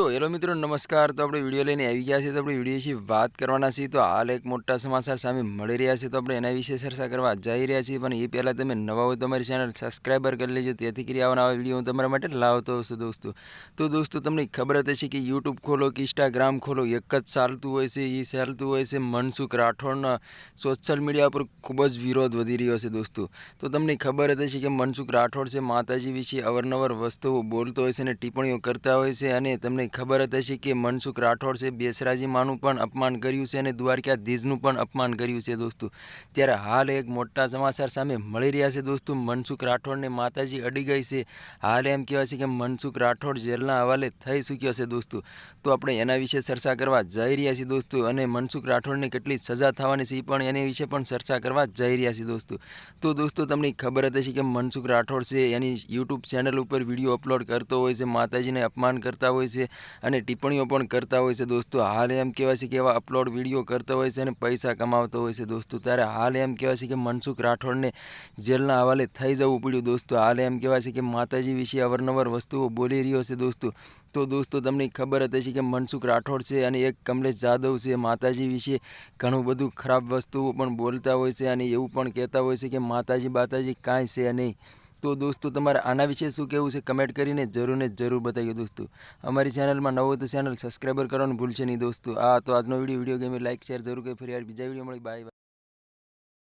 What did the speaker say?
તો હેલો મિત્રો, નમસ્કાર. તો આપણે વીડિયો લઈને આવી ગયા છીએ. તો આપણે વીડિયો વિશે વાત કરવાના છીએ. તો હાલ એક મોટા સમાચાર સામે મળી રહ્યા છે. તો આપણે એના વિશે ચર્ચા કરવા જઈ રહ્યા છીએ. પણ એ પહેલાં તમે નવા હોય તમારી ચેનલ સબસ્ક્રાઈબર કરી લેજો. તેથી કરી આવા નવા વીડિયો હું તમારા માટે લાવતો છું, દોસ્તો. તો દોસ્તો, તમને ખબર જ હશે કે યુટ્યુબ ખોલો કે ઇન્સ્ટાગ્રામ ખોલો, એક જ ચાલતું હોય છે, એ ચાલતું હોય છે. મનસુખ રાઠોડના સોશિયલ મીડિયા પર ખૂબ જ વિરોધ વધી રહ્યો છે, દોસ્તો. તો તમને ખબર જ હશે કે મનસુખ રાઠોડ છે, માતાજી વિશે અવારનવાર વસ્તુઓ બોલતો હોય છે અને ટિપ્પણીઓ કરતા હોય છે અને તમને ખબર જ હશે કે મનસુખ રાઠોડ છે બેસરાજી માનું પણ અપમાન કર્યું છે અને દ્વારકાધીશનું પણ અપમાન કર્યું છે દોસ્તો. ત્યારે હાલ એક મોટા સમાચાર સામે મળી રહ્યા છે દોસ્તો. મનસુખ રાઠોડને માતાજી અડી ગઈ છે. હાલ એમ કહેવાય છે કે મનસુખ રાઠોડ જેલના હવાલે થઈ ચૂક્યો છે દોસ્તો. તો આપણે એના વિશે ચર્ચા કરવા જઈ રહ્યા છીએ દોસ્તો અને મનસુખ રાઠોડને કેટલી સજા થવાની છે એ પણ એની વિશે પણ ચર્ચા કરવા જઈ રહ્યા છીએ દોસ્તો. તો દોસ્તો તમને ખબર જ હશે કે મનસુખ રાઠોડ છે એની યુટ્યુબ ચેનલ ઉપર વીડિયો અપલોડ કરતો હોય છે, માતાજીને અપમાન કરતા હોય છે અને ટિપ્પણીઓ પણ કરતા હોય છે દોસ્તો. હાલ એમ કહેવાય છે કે એવા અપલોડ વીડિયો કરતા હોય છે અને પૈસા કમાવતો હોય છે દોસ્તો. ત્યારે હાલ એમ કહેવાય છે કે મનસુખ રાઠોડને જેલના હવાલે થઈ જવું પડ્યું દોસ્તો. હાલ એમ કહેવાય છે કે માતાજી વિશે અવારનવાર વસ્તુઓ બોલી રહ્યો છે દોસ્તો. તો દોસ્તો તમને ખબર જ હશે કે મનસુખ રાઠોડ છે અને એક કમલેશ જાદવ છે. માતાજી વિશે ઘણું બધું ખરાબ વસ્તુઓ પણ બોલતા હોય છે અને એવું પણ કહેતા હોય છે કે માતાજી બાતાજી કાંઈ છે નહીં. તો દોસ્તો, તમારે આના વિશે શું કહેવું છે કમેન્ટ કરીને જરૂર ને જરૂર બતાવ્યો દોસ્તો. અમારી ચેનલમાં નવો તો ચેનલ સબસ્ક્રાઈબર કરવાનું ભૂલશે નહીં દોસ્તો. આ તો આજનો વીડિયો વીડિયો ગમે લાઈક શેર જરૂર કરી. ફરી યાર બીજા વીડિયો મળી. બાય